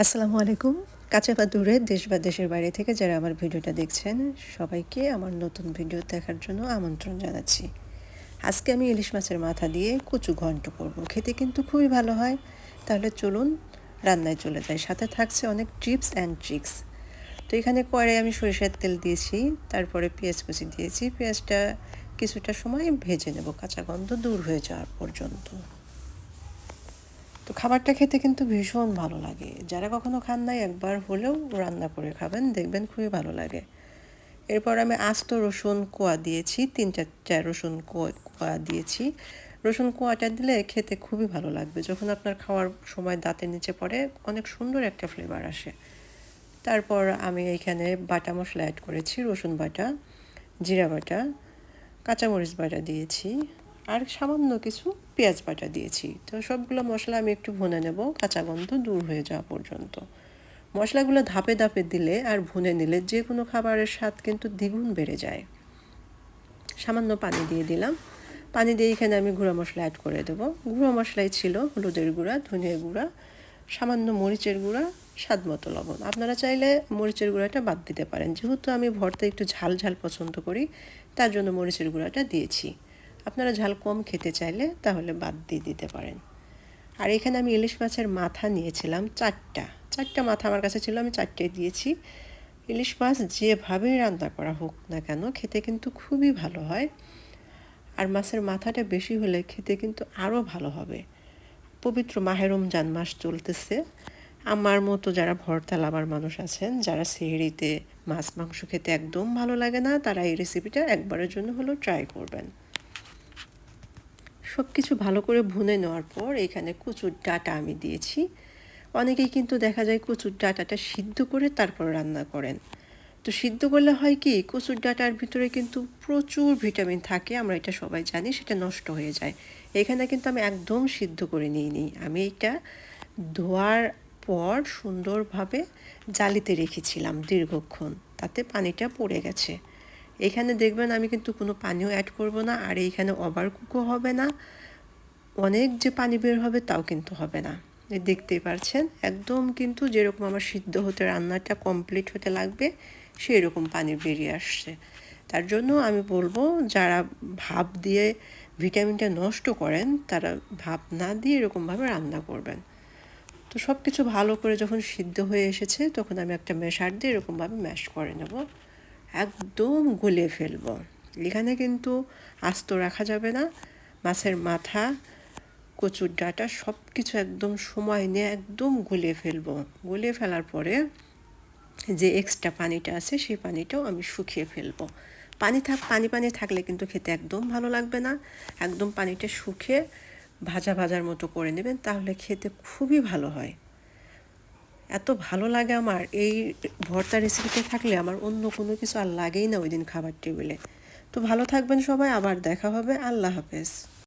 আসসালামু আলাইকুম। কাঁচা বা দূরে, দেশ বা দেশের বাইরে থেকে যারা আমার ভিডিওটা দেখছেন, সবাইকে আমার নতুন ভিডিও দেখার জন্য আমন্ত্রণ জানাচ্ছি। আজকে আমি ইলিশ মাছের মাথা দিয়ে কচু ঘন্ট করব। খেতে কিন্তু খুবই ভালো হয়। তাহলে চলুন, রান্নায় চলে যাই। সাথে থাকছে অনেক টিপস অ্যান্ড ট্রিক্স তো এখানে কড়াই আমি সরিষার তেল দিয়েছি, তারপরে পেঁয়াজ কুচি দিয়েছি। পেঁয়াজটা কিছুটা সময় ভেজে নেব। কাঁচা গন্ধ দূর হয়ে যাওয়ার পর্যন্ত। তো খাবারটা খেতে কিন্তু ভীষণ ভালো লাগে। যারা কখনো খান নাই, একবার হলেও রান্না করে খাবেন, দেখবেন খুবই ভালো লাগে। এরপর আমি আস্ত রসুন কোয়া দিয়েছি, তিন চারটা রসুন কোয়া দিয়েছি। রসুন কোয়াটা দিলে খেতে খুবই ভালো লাগবে। যখন আপনার খাওয়ার সময় দাঁতের নিচে পড়ে, অনেক সুন্দর একটা ফ্লেভার আসে। তারপর আমি এইখানে বাটা মশলা অ্যাড করেছি, রসুন বাটা, জিরা বাটা, কাঁচামরিচ বাটা দিয়েছি। আর সামান্য কিছু পেঁয়াজ বাটা দিয়েছি। তো সবগুলো মশলা আমি একটু ভুনে নেব, কাঁচা গন্ধ দূর হয়ে যাওয়া পর্যন্ত। মশলাগুলো ধাপে ধাপে দিলে আর ভুনে নিলে যে কোনো খাবারের স্বাদ কিন্তু দ্বিগুণ বেড়ে যায়। সামান্য পানি দিয়ে দিলাম। পানি দিয়ে এখানে আমি গুঁড়া মশলা অ্যাড করে দেবো। গুঁড়ো মশলাই ছিল হলুদের গুঁড়া ধনিয়া গুঁড়া, সামান্য মরিচের গুঁড়া, স্বাদ মতো লবণ। আপনারা চাইলে মরিচের গুঁড়াটা বাদ দিতে পারেন। যেহেতু আমি ভর্তা একটু ঝাল ঝাল পছন্দ করি, তার জন্য মরিচের গুঁড়াটা দিয়েছি। আপনারা ঝাল কম খেতে চাইলে তাহলে বাদ দিয়ে দিতে পারেন। আর এখানে আমি ইলিশ মাছের মাথা নিয়েছিলাম চারটা। চারটা মাথা আমার কাছে ছিল, আমি চারটে দিয়েছি। ইলিশ মাছ যেভাবেই রান্না করা হোক না কেন খেতে কিন্তু খুবই ভালো হয়। আর মাছের মাথাটা বেশি হলে খেতে কিন্তু আরও ভালো হবে। পবিত্র মাহেরমজান মাস চলতেছে। আমার মতো যারা ভরতাল লাভার মানুষ আছেন, যারা সেহরিতে মাছ, মাংস খেতে একদম ভালো লাগে না, তারা এই রেসিপিটা একবারের জন্য হলেও ট্রাই করবেন। সব কিছু ভালো করে ভুনে নেওয়ার পর এখানে কচুর ডাটা আমি দিয়েছি। অনেকেই কিন্তু দেখা যায় কচুর ডাটাটা সিদ্ধ করে তারপর রান্না করেন। তো সিদ্ধ করলে হয় কি, কচুর ডাটার ভিতরে কিন্তু প্রচুর ভিটামিন থাকে, আমরা এটা সবাই জানি, সেটা নষ্ট হয়ে যায়। এখানে কিন্তু আমি একদম সিদ্ধ করে নিই নি আমি এটা ধোয়ার পর সুন্দরভাবে জালিতে রেখেছিলাম দীর্ঘক্ষণ, তাতে পানিটা পড়ে গেছে। এখানে দেখবেন আমি কিন্তু কোনো পানিও অ্যাড করব না, আর এইখানে ওভার কুকও হবে না। অনেক যে পানি বের হবে তাও কিন্তু হবে না। দেখতেই পারছেন? একদম কিন্তু যেরকম আমার সিদ্ধ হতে, রান্নাটা কমপ্লিট হতে লাগবে সেই রকম পানি বেরিয়ে আসছে। তার জন্য আমি বলব, যারা ভাপ দিয়ে ভিটামিনটা নষ্ট করেন, তারা ভাপ না দিয়ে এরকমভাবে রান্না করবেন। তো সব কিছু ভালো করে যখন সিদ্ধ হয়ে এসেছে, তখন আমি একটা মেশার দিয়ে এরকমভাবে ম্যাশ করে নেব। একদম গলে ফেলব। এখানে কিন্তু আস্ত রাখা যাবে না। মাছের মাথা, কচুর ডাটা সব কিছু একদম সময় নিয়ে একদম গলিয়ে ফেলব। গলিয়ে ফেলার পরে যে এক্সট্রা পানিটা আছে সেই পানিটাও আমি শুকিয়ে ফেলব। পানি থাক, পানি পানি থাকলে কিন্তু খেতে একদম ভালো লাগবে না। একদম পানিটা শুকিয়ে ভাজা ভাজার মতো করে নেবেন, তাহলে খেতে খুবই ভালো হয়। এত ভালো লাগে আমার। এই ভর্তা রেসিপিতে থাকলে আমার অন্য কোনো কিছু আর লাগেই না ওই দিন খাবার টেবিলে তো ভালো থাকবেন সবাই, আবার দেখা হবে। আল্লাহ হাফেজ।